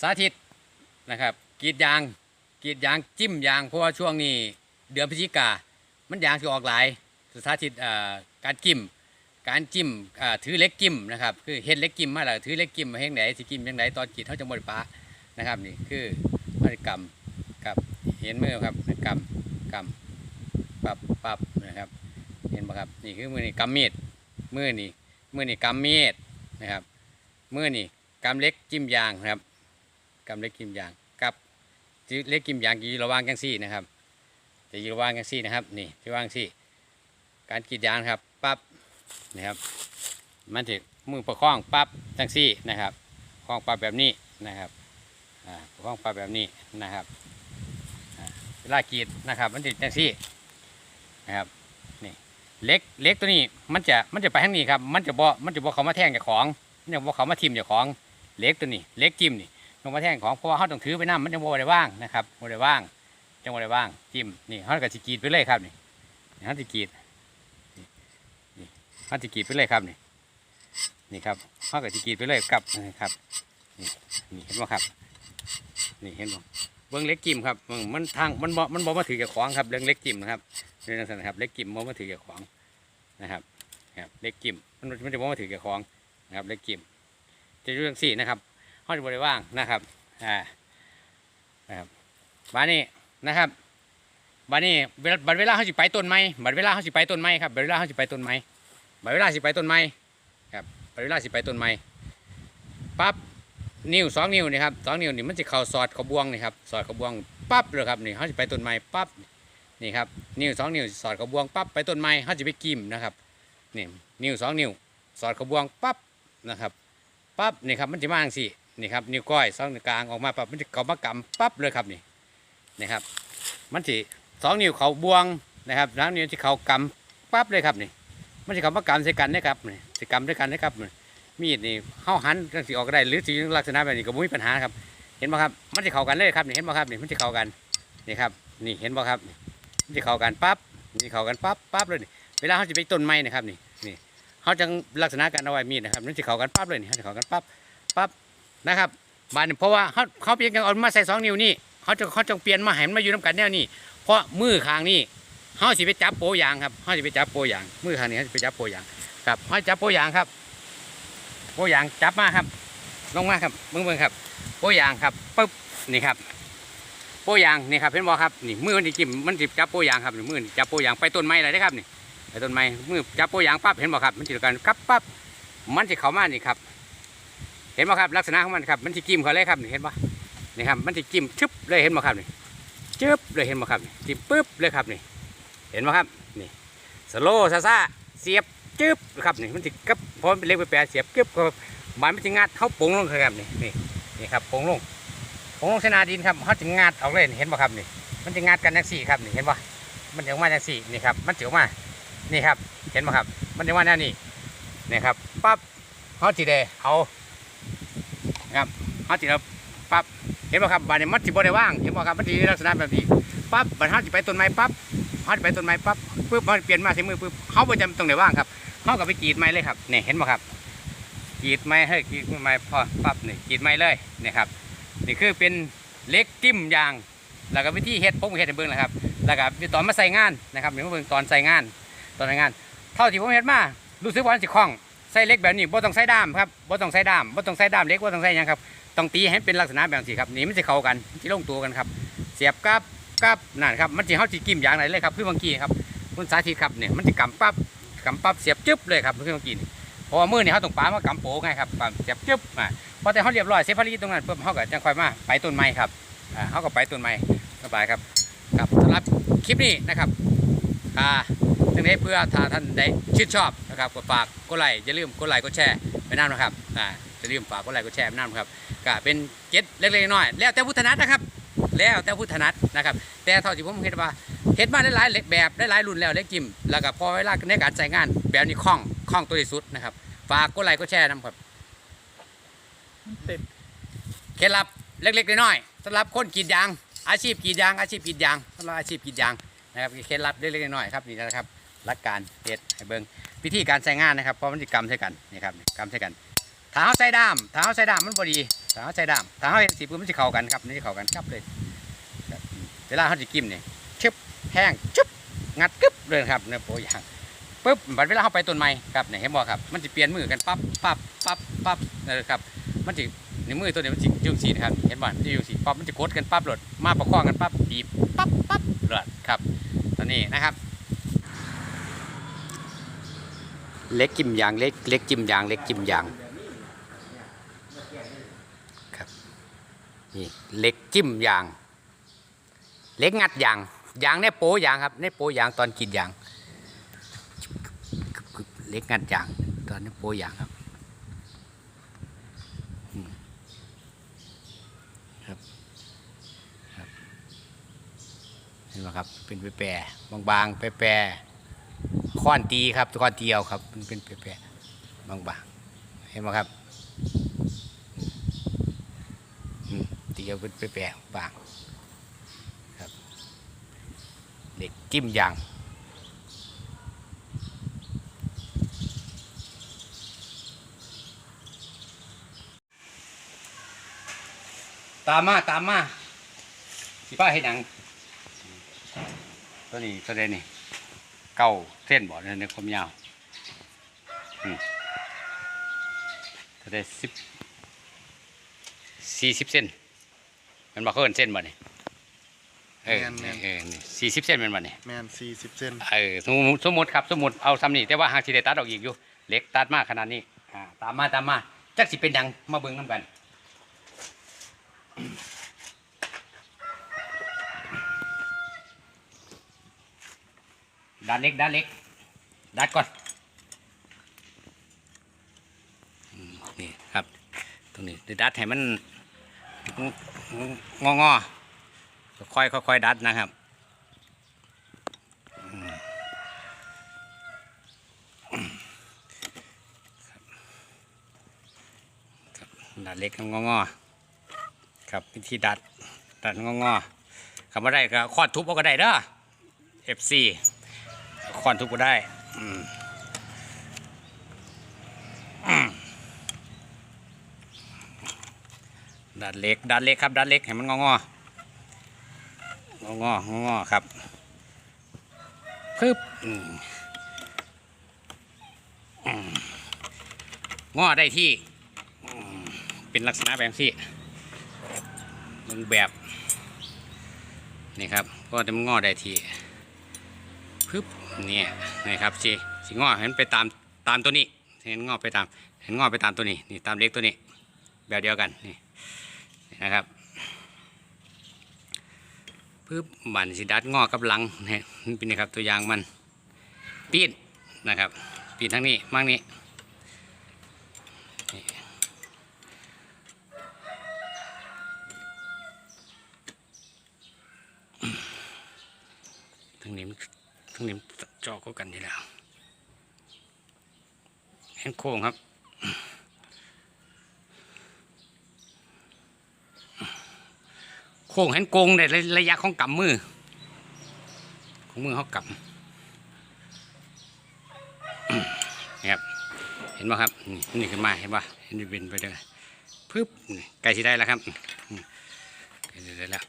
สาธิตนะครับกรีดยางกรีดยางจิ้มยางเพราะว่าช่วงนี้เดือนพฤศจิกา มันยางที่ออกหลายสาธิตการจิ้มการจิ้มถือเล็กจิ้มนะครับคือเฮ็ดเล็กจิ้มมาแล้วถือเล็กจิ้มมาเฮ็ดไหนสิจิ้มยังไงตอนกรีดเขาจะบริปานะครับนี่คือพฤติกรรมครับเห็นมือครับกำกำปับปับนะครับเห็นไหมครับนี่คือมือนี่กำมีดมือนี่มือนี่กำมีดนะครับมือนี่กำเล็กจิ้มยางนะครับ กำเล็กจิ้มยางกับเล็กจิ้มยางอยู่ระหว่างกันซี่นะครับจะอยู่ระหว่างกันซี่นะครับนี่ที่ว่างซี่ การกีดยางครับปั๊บนะครับ มันจะมือประคองปั๊บจังซี่นะครับประคองปั๊บแบบนี้นะครับประคองปั๊บแบบนี้นะครับเวลากรีดนะครับมันจะจังซี่นะครับนี่เล็กเล็กตัวนี้มันจะมันจะไปทางนี้ครับมันจะบ่มันจะบ่เขามาแทงกับของมันจะบ่เขามาทิ่มกับของเล็กตัวนี้เล็กจิ้มนี่ ต้องมาแทงของเพราะว่าเขาต้องถือไปน้ำมันจะบ่ได้ว่างนะครับบ่ได้ว่างจังหวะใดว่างจิ้มนี่เขาก็สิกรีดไปเลยครับนี่นี่เขาสิกรีดนี่เขาสิกรีดไปเลยครับนี่นี่ครับเขาก็สิกรีดไปเลยครับนี่ครับนี่นี่เห็นไหมครับ นี่เห็นบ่เบื้องเล็กจิ้มครับมันทางมันบ่มันบ่มาถือกับของครับเรื่องเล็กจิ้มนะครับนี่นั่นนะครับเล็กจิ้มบ่มาถือกับของนะครับครับเล็กจิ้มมันมันจะบ่มาถือกับของนะครับเล็กจิ้มจะเรื่องสี่นะครับ เขาจะบริว่างนะครับอ่านะครับบ้านนี้นะครับบัดนี้เวลาบัดเวลาเขาสิไปต้นไม้บัดเวลาเขาสิไปต้นไม้ครับบัดเวลาเขาสิไปต้นไม้บัดเวลาสิไปต้นไม้ครับบัดเวลาสิไปต้นไม้ปั๊บนิ้วสองนิ้วนี่ครับสองนิ้วนี่มันจะเข่าสอดเขาบวงนี่ครับสอดเขาบวงปั๊บเลยครับนี่เขาสิไปต้นไม้ปั๊บนี่ครับนิ้วสองนิ้วสอดเขาบวงปั๊บไปต้นไม้เขาจะไปกิมนะครับนี่นิ้วสองนิ้วสอดเขาบวงปั๊บนะครับปั๊บนี่ครับมันจะมาจังสิ นี่ครับนิ้วก้อยสองนิ้วกลางออกมาปั๊บมันจะเขามากำปั๊บเลยครับนี่นะครับ มันสิสองนิ้วเขาบวงนะครับสามนิ้วที่เขากำปั๊บเลยครับนี่ มันสิเขามากำใส่กันนะครับนี่สิกำด้วยกันนะครับมีดนี่เข้าหันจังสิออกก็ได้หรือสิลักษณะแบบนี้ก็บ่มีปัญหาครับ เห็นไหมครับ มันสิเข้ากันเลยครับนี่เห็นไหมครับนี่มันสิเข้ากันนี่ครับนี่เห็นไหมครับมันสิเข้ากันปั๊บมันสิเข้ากันปั๊บปั๊บเลยนี่เวลาเขาจะไปต้นไม้นะครับนี่นี่เขาจะลักษณะการเอาไว้มีดนะครับมันสิเข้ากันปั๊บเลยนี่เขาจะเข้ากันปั๊บปั๊บ นะครับบานเพราะว่าเขาเขาเพียงแค่เอามาใส่สองนิ้วนี่เขาจะเขาจงเปลี่ยนมาให้มันมาอยู่น้ำกันแนวนี้เพราะมือข้างนี้เขาสิไปจับโปยางครับเขาสิไปจับโปยางมือข้างนี้เขาสิไปจับโปยางครับเขาจับโปยางครับ โปยางจับมาครับ ลงมาครับเบิ่งเบิ่งครับ โปยางครับปึ๊บนี่ครับโปยางนี่ครับเห็นบ่ครับนี่มือมันจิ้มมันสิบจับโปยางครับนี่มือจับโปยางไปต้นไม้เลยนะครับนี่ไปต้นไม้มือจับโปยางปั๊บเห็นบ่ครับมันสิบกันกับปั๊บมันสิเข้ามานี่ครับ เห็นบ่ครับลักษณะของมันครับมันสิกิ้มเขาเลยครับนี่เห็นบ่นี่ครับมันจะจิ้มชึบเลยเห็นไหมครับนี่จึ๊บเลยเห็นไหมครับนี่จิ้มปึ๊บเลยครับนี่เห็นไหมครับนี่สโลซาซาเสียบจึ๊บครับนี่มันจะกับพอมเป็นเล็กไปแปรเสียบจึ๊บก็มันมันจะงัดเข้าป่งลงครับนี่นี่นี่ครับป่งลงป่งลงเสนาดินครับเขาจะงัดออกเลยเห็นไหมครับนี่มันจะงัดกันจังสี่ครับนี่เห็นปะมันจะออกมาจังสี่นี่ครับมันจะออกมานี่ครับเห็นไหมครับ มันจะออกมาแนวนี้นี่ครับปั๊บเขาจีเดเอา ครับเขาจีเอาปั๊บเห็นไหมครับบานนี้มันสิบ่ได้ว่างเห็นไหมครับมันสิลักษณะแบบนี้ปั๊บบัดเฮาสิไปต้นไม้ปั๊บเฮาสิไปต้นไม้ปั๊บปึ๊บมันเปลี่ยนมาใส่มือปึ๊บเฮาบ่จำตรงไหนว่างครับเฮาก็ไปกรีดไม้เลยครับนี่เห็นไหมครับกรีดไม้ให้กรีดไม้พอปั๊บนี่กรีดไม้เลยนี่ครับนี่คือเป็นเล็กจิ้มยาง แล้วก็วิธีเฮ็ดผมเฮ็ดให้เบิ่งแหละครับ แล้วก็ตอนมาใส่งานนะครับนี่มาเบิ่งตอนใส่งานตอนใส่งาน เท่าที่ผมเฮ็ดมารู้สึกว่ามันสิคล่อง ใส่เล็กแบบนี้บ่ต้องใส่ด้ามครับบ่ต้องใส่ด้ามบ่ต้องใส่ด้ามเล็กบ่ต้องใส่ยังครับต้องตีให้เป็นลักษณะแบบนี้ครับนี่มันจะเข้ากันมันจะลงตัวกันครับ เสียบกับกับนั่นครับมันจะเข้าจีกิมอย่างไหนเลยครับคือบางกีครับคุณสาธิตครับเนี่ยมันจะกำปั๊บกำปั๊บเสียบจึ๊บเลยครับคือบางกีนี่พราะว่ามือเนี่ยเขาต้องปามากำโปไงครับปามเสียบจึ๊บอ่าพอแต่เขาเรียบร้อยเซฟพารีตรงนั้นปุ๊บเขาก็จะคอยมาไปต้นไม้ครับอ่าเขาก็ไปต้นไม้สบายครับครับสำหรับคลิปนี้นะครับอ่า ถึงนี้เพื่อถ้าท่านได้ชื่นชอบนะครับก็ฝากกดไลค์อย่าลืมกดไลค์กดแชร์ไปนั่นะครับอ่าอย่าลืมฝากกดไลค์กดแชร์ไปนั่นครับก็เป็นเก็ดเล็กๆน้อยๆแล้วแต่พุทธนัดนะครับ แล้วแต่พุทธนัดนะครับ แต่เท่าที่ผมเห็นว่าเห็นมาได้หลายๆแบบได้หลายรุ่นแล้วเล็กจิมแล้วก็พอเวลาในการใช้งานแบบนี้คล่องคล่องตัวที่สุดนะครับฝากกดไลค์กดแชร์นะครับเคล็ดลับเล็กๆน้อยๆสำหรับคนกรีดยางอาชีพกรีดยางอาชีพกรีดยางสำหรับอาชีพกรีดยางนะครับเคล็ดลับเล็กๆน้อยๆครับนี่นะครับ หลักการเฮ็ดให้เบิ่งวิธีการใช้งานนะครับเพราะมันจะกำใช้กันนี่ครับกำใช้กันถ้าเขาใส่ด้ามถ้าเขาใส่ด้ามมันพอดีถ้าเขาใช้ด้ามถ้าเขาเห็นสีปุ๊บมันจะเข้ากันครับมันจะเข้ากันครับเลยเวลาเขาจะกิมเนี่ยชึบแห้งชึบงัดกึบเลยครับเนื้อโปยางปุ๊บบัดเวลาเขาไปต้นไม้ครับเนี่ยเห็นบ่ครับมันจะเปลี่ยนมือกันปั๊บปั๊บปั๊บปั๊บนะครับมันจะในมือตัวเนี้มันจะยุ่งสีนะครับเห็นบ่มันจะยุ่งสีปั๊บมันจะกดกันปั๊บหลดมาประคองกันปั๊บบีบปั๊บปั๊บหลดครับตอนนี้นะครับ เล็กจิ้มยางเล็กเล็กจิ้มยางเล็กจิ้มยางครับนี่เล็กจิ้มยาง เล็กงัดยางยางในโปยางครับในโปยางตอนกรีดยางเล็กงัดยางตอนในโปยางครับอืมครับครับเห็นไหมครับเป็นแปรบางๆแปร ค้อนตีครับค้อนตีเอาครับมันเป็นแปะๆบางๆเห็นไหมครับตีเอาเป็นแปะๆบางครับเด็กจิ้มยางตามมาตามมาสิป้าเห็นหนังตัวนี้ตัวเดนนี่ เก้าเส้นบ่เนี่ยในความยาวอืมถ้าได้สิบสี่สิบเส้นมันมาเกินเส้นบ่เนี่ยเออแม่นแม่นเออสี่สิบเส้นแมันบ่เนี่ย แมนสี่สิบเซนเออสมมุติสมมติครับสมมติเอาซ้ำนี่แต่ว่าหางสิได้ตัดออกอีกอยู่เหล็กตัดมากขนาดนี้อ่าตามมาตามมาจักสิเป็นหยังมาเบิ่งน้ำกัน ด้าเล็กด้าเล็กดัดก่อนนี่ครับ ตรงนี้ดัดให้มันงองอๆค่อยๆค่อยดัดนะครับดัดเล็กงองอๆครับวิธีดัดดัดงองอๆคำว่าได้ก็คอดทุบเอาก็ได้เด้อ FC อนทุกก็ได้ อืมดัดเล็กดัดเล็กครับดัดเล็กให้มันงององององอครับปึ๊บงอได้ที่เป็นลักษณะแบบที่มึงแบบนี่ครับก็จะมันงอได้ที่ปึ๊บ เนี่ยนะครับสิสิงอเห็นไปตามตามตัวนี้ เห็นงอไปตาม เห็นงอไปตามตัวนี้นี่ตามเล็กตัวนี้ แบบเดียวกันนี่นะครับปึ๊บบันสิดัดงอกับหลังนี่นี่เป็นนะครับตัวอย่างมันปีนนะครับปีนทั้งนี้มั่งนี้ทั้งนี้มันทั้งนี้ จอก็กันอยู่แล้วเห็นโค้งครับโค้งเห็นโกงในระยะของกำมือ ของมือเขากำนี่ครับ เห็นไหมครับ นี่ขึ้นมาเห็นปะเห็นเป็นไปเลยปึ๊บนี่ใกล้สิได้แล้วครับอืมใกล้สิได้แล้ว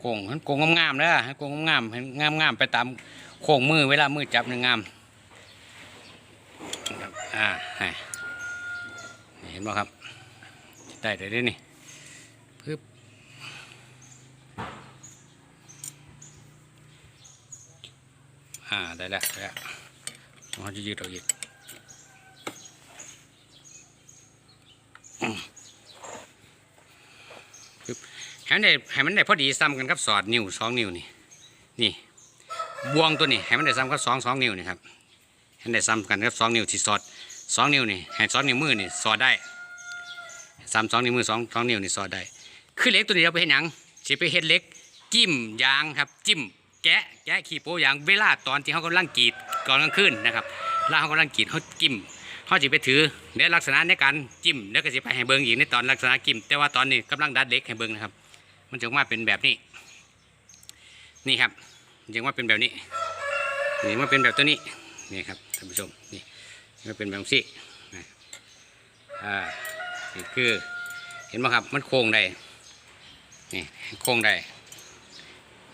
โก่งให้โก่งงามๆนะให้โก่งงามๆให้งามๆไปตามโค้งมือเวลามือจับหนึ่งงามอ่าให้นี่เห็นไหมครับ ได้เลยนี่ปึ๊บอ่าได้แล้วได้แล้วเราจะยืดออกอีก ให้มันได้ให้มันได้พอดีซ้ำกันครับสอดนิ้วสองนิ้วนี่นี่บวงตัวนี้ให้มันได้ซ้ำกับสองสองนิ้วนี่ครับให้มันได้ซ้ำกันครับสองนิ้วที่สอดสองนิ้วนี่ให้สองนิ้วมือนี่สอดได้ซ้ำสองนิ้วมือสองสองนิ้วนี่สอดได้คือเล็กตัวนี้เราไปเห็นหยังสิไปเห็ดเล็กจิ้มยางครับจิ้มแกะแกะขี้โป้ยางเวลาตอนที่เขากำลังกรีดก่อนกลางคืนนะครับแล้วเขากำลังกรีดเขาจิ้มเขาจะไปถือในลักษณะในการจิ้มแล้วก็สิไปให้เบิ้งอีกในตอนลักษณะจิ้มแต่ว่าตอนนี้กำลังดัดเล็กให้เบิ้งนะครับ มันจึงว่าเป็นแบบนี้ นี่ครับจึงว่าเป็นแบบนี้นี่มาเป็นแบบตัวนี้นี่ครับท่านผู้ชมนี่มาเป็นแบบนี้นะอ่านี่คือเห็นไหมครับมันโค้งได้นี่โค้งได้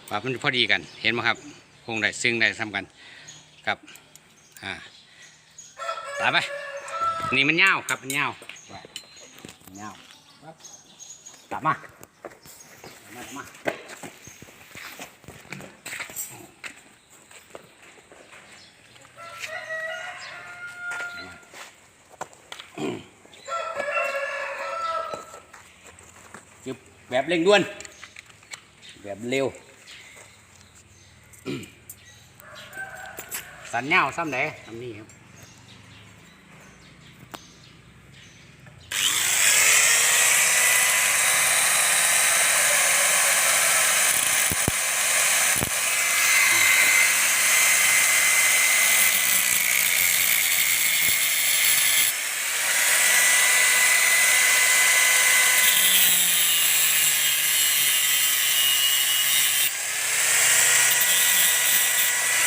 ปรับมันพอดีกัน เห็นไหมครับโค้งได้ซึ่งได้ซ้ำกันครับอ่าตามไปนี่มันเงาครับมันเงาเงากลับมา มามาจึบแบบเร่งด่วน แบบเร็ว สันเงาซ้ำไหนทำนี่ครับ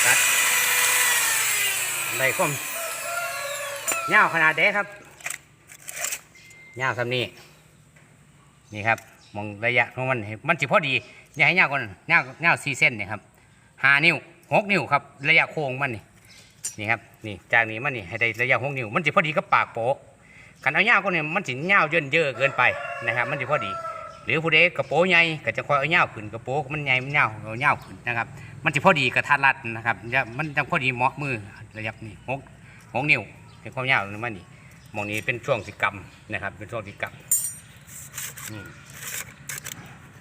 ตัดได้ความเงาขนาดเด้ครับเงาซ้ำนี่นี่ครับมองระยะของมันมันจิพอดีอย่าให้เงาก่อนเงาเงาสี่เส้นเนี่ยครับห้านิ้วหกนิ้วครับ ระยะโค้งมันนี่นี่ครับนี่จากนี้มันนี่ให้ได้ระยะหกนิ้วมันจิพอดีกับปากโป๊ะขันเอาเงาก็เนี่ยมันจิเงาเยินเยอะเกินไปนะครับ มันจิพอดี หรือผู้ใดกระโปรงใหญ่ก็จะคอยเอาเงาขึ้นกระโปรงมันใหญ่มันเงาเอาเงาขึ้นนะครับ มันจะพอดีกับทัดรัดนะครับมันจะพอดีเหมาะมือระยับนี่หกหกนิ้วเป็นความยาวนี่มันนี่มองนี้เป็นช่วงสิกรรมนะครับ เป็นช่วงสิกรรมอืม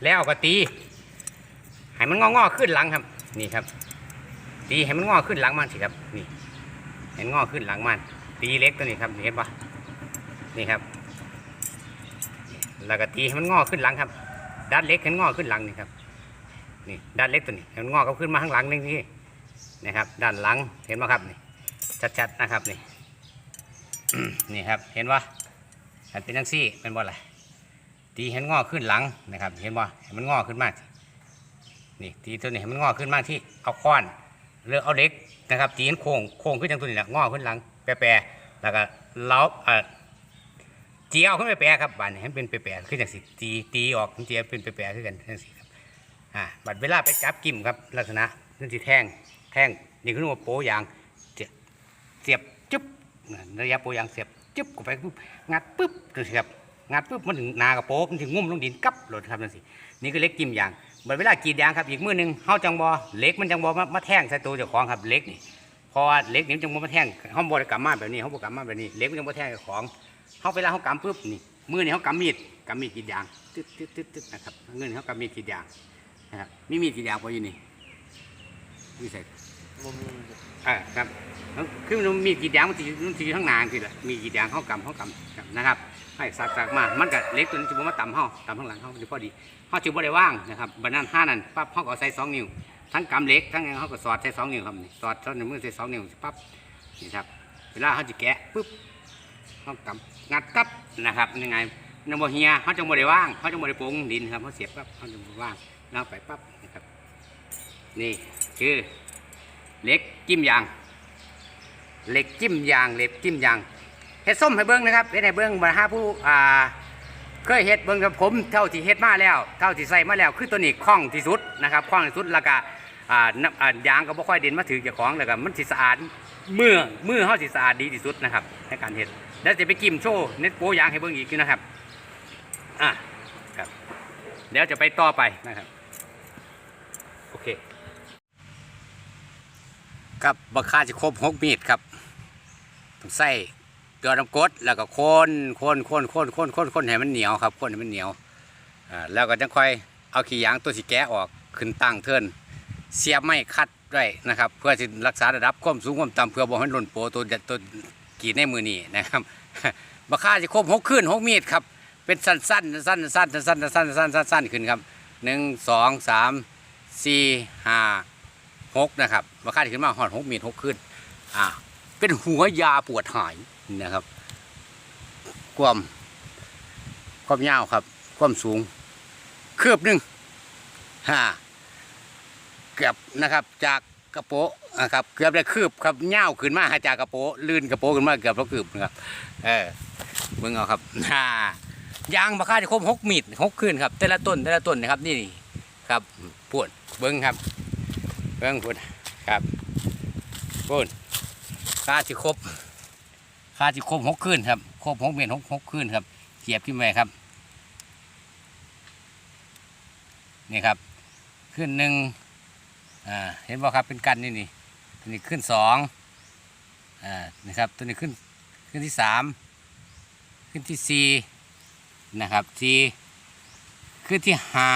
แล้วก็ตีให้มันงอๆขึ้นหลังครับ นี่ครับ ตีให้มันงอขึ้นหลังมันสิครับ นี่เห็นงอขึ้นหลังมันตีเล็กตัวนี้ครับเห็นปะนี่ครับ แล้วก็ตีให้มันงอขึ้นหลังครับด้านเล็กให้มันงอขึ้นหลังนี่ครับนี่ด้านเล็กตัวนี้ให้มันงอกก็ขึ้นมาข้างหลังนี่นี่นะครับด้านหลังเห็นไหมครับนี่ชัดๆนะครับนี่นี่ครับเห็นว่ามันเป็นจังซี่เป็นบ่อะไรตีเห็นงอขึ้นหลังนะครับ เห็นบ่เห็นมันงอขึ้นมากนี่ตีตัวนี้ให้มันงอขึ้นมากที่เอาค้อนหรือเอาเล็กนะครับตีเห็นโค้งโค้งขึ้นจังตัวนี้แหละงอขึ้นหลังแปรๆแล้วก็เล้าเอ่อ เจียวขึ้นไปแปรครับบานนี้ให้มันเป็นแปรๆขึ้นจังสิตีตีออกเจียวเป็นแปรๆขึ้นกันจังสิครับอ่าบัดเวลาไปจับกิ่มครับลักษณะนั่นสิแท่งแท่งนี่คือว่าโปยางเสียบจุ๊บระยะโปยางเสียบจุ๊บเข้าไปปุ๊บงัดปุ๊บนั่นสิครับงัดปุ๊บมันถึงนากระโปมันถึงงุ่มลงดินกับหลดครับนั่นสินี่คือเล็กกิ่มยางบัดเวลากรีดยางครับอีกมือหนึ่งเฮาจังบอเล็กมันจังบอมาแท่งใส่ตัวเจ้าของครับเล็กนี่พราะว่าเล็กนี่มันจังบอมาแท่งเฮาบ่ได้กำมาแบบนี้เฮาบ่กำมาแบบนี้เหล็กมันจังบ่แท่งเจ้าของ เฮาเวลาเฮากำปุ๊บนี่มือนี่เฮากำมีดกำมีดกรีดยางตึ๊ดตึ๊ดตึ๊ดตึ๊ดนะครับเงินเฮากำมีดกรีดยางนะครับมีมีดกี่อย่างพออยู่นี่มีใส่บ่มีอ่าครับคือมันมีดกี่อย่างมันจะมันจะอยู่ข้างหน้าคือละมีกี่อย่างเข้ากำเข้ากำครับนะครับให้สักสักมา มันก็เล็กตัวนี้จะบ่มาต่ำเฮาต่ำข้างหลังเฮามันจะพอดีเฮาจะบ่ได้ว่างนะครับบัดนั้นห้านั้นปั๊บเฮาก็เอาใส่สองนิ้วทั้งกำเล็กทั้งอย่างเฮาก็สอดใส่สองนิ้วครับนี่สอดสอดในมือใส่สองนิ้วปั๊บนี่ครับเวลาเฮาจะแกะปุ๊บ เากำงัดกับนะครับยังไงนำบ่เฮียเฮาจังบ่ได้ว่างเฮาจังบ่ได้ปรุงดินครับเฮาเสียบปั๊บเฮาจังบ่ว่างเอาไปปั๊บนะครับ นี่คือเหล็กจิ้มยางเหล็กจิ้มยางเหล็กจิ้มยางเฮ็ดส้มให้เบิ้งนะครับเฮ็ดให้เบิ้งบรรหาผู้อ่าเคยเฮ็ดเบิ้งกับผมเท่าที่เฮ็ดมาแล้วเท่าที่ใส่มาแล้วคือตัวนี้คล่องที่สุดนะครับคล่องที่สุดแล้วก็อ่าน้ำอ่ายางก็บ่ค่อยเด่นมาถือเจ้าของแล้วก็มันสิสะอาดมือมือเฮาสิสะอาดดีที่สุดนะครับในการเฮ็ด แล้วจะไปจิ้มโชว์เน็ตโปยางให้เบิ้งอีกนะครับอะครับเดี๋ยวจะไปต่อไปนะครับโอเคครับบักคาจะครบหกมีดครับต้องใส่เกลือน้ำกดแล้วก็คนคนคนคนคนคนคนให้มันเหนียวครับคนให้มันเหนียวอ่าแล้วก็จังค่อยเอาขี้ยางตัวสีแกะออกขึ้นตั้งเทินเสียบไม้คัดไว้นะครับ เพื่อที่รักษาระดับความสูงความต่ำเพื่อบ่ให้หล่นโปตัวตัว กรีดในมือนี้นะครับบักคาจะครบหกขึ้นหกมีดครับ เป็นสั้นๆสั้นสั้นสั้นสั้นสั้นสั้นสั้นขึ้นครับหนึ่งสองสามสี่ห้าหกนะครับมาค่าที่ขึ้นมาหอดหกมีดหกขึ้นอ่าเป็นหัวยาปวดหายนะครับ ความความยาวครับ ความสูง คืบหนึ่งฮ่าเกือบนะครับจาก กระโปะนะครับ เกือบได้คืบครับเง่าขึ้นมาหาจากกระโปะลื่นกระโปะขึ้นมาเกือบแล้วคืบนะครับ เออเบิ่งเอาครับฮ่ายางราคาที่ครบหกมีดหกคืนครับ แต่ละต้นแต่ละต้นนะครับนี่ครับปวดเบิ่งครับ เบิ่งปวดครับปวดค่าที่ครบค่าที่ครบหกคืนครับครบหกเมตรหกหกคืนครับเทียบที่แม่ครับนี่ครับ ขึ้นหนึ่ง อ่าเห็นบ่ครับเป็นกันนี่นี่ตัวนี้ขึ้นสองอ่านี่ครับตัวนี้ขึ้นขึ้นที่สามขึ้นที่สี่นะครับสี่ขึ้นที่ห้า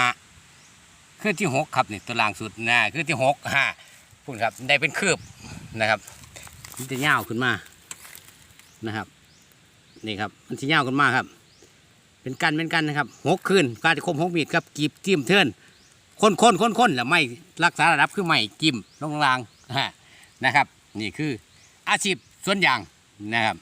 ขึ้นที่หกครับนี่ตัวล่างสุดนะขึ้นที่หกห้าพูดครับได้เป็นคืบนะครับมันจะยาวขึ้นมานะครับนี่ครับมันจะยาวขึ้นมาครับ เป็นกันเป็นกันนะครับหกคืนการที่คมหกมีดครับกีบจิ้มเทิร์น คนคนคนคนแล้วไม่รักษาระดับคือไม่กิมลงลางนะครับ นี่คืออาชีพสวนยางนะครับ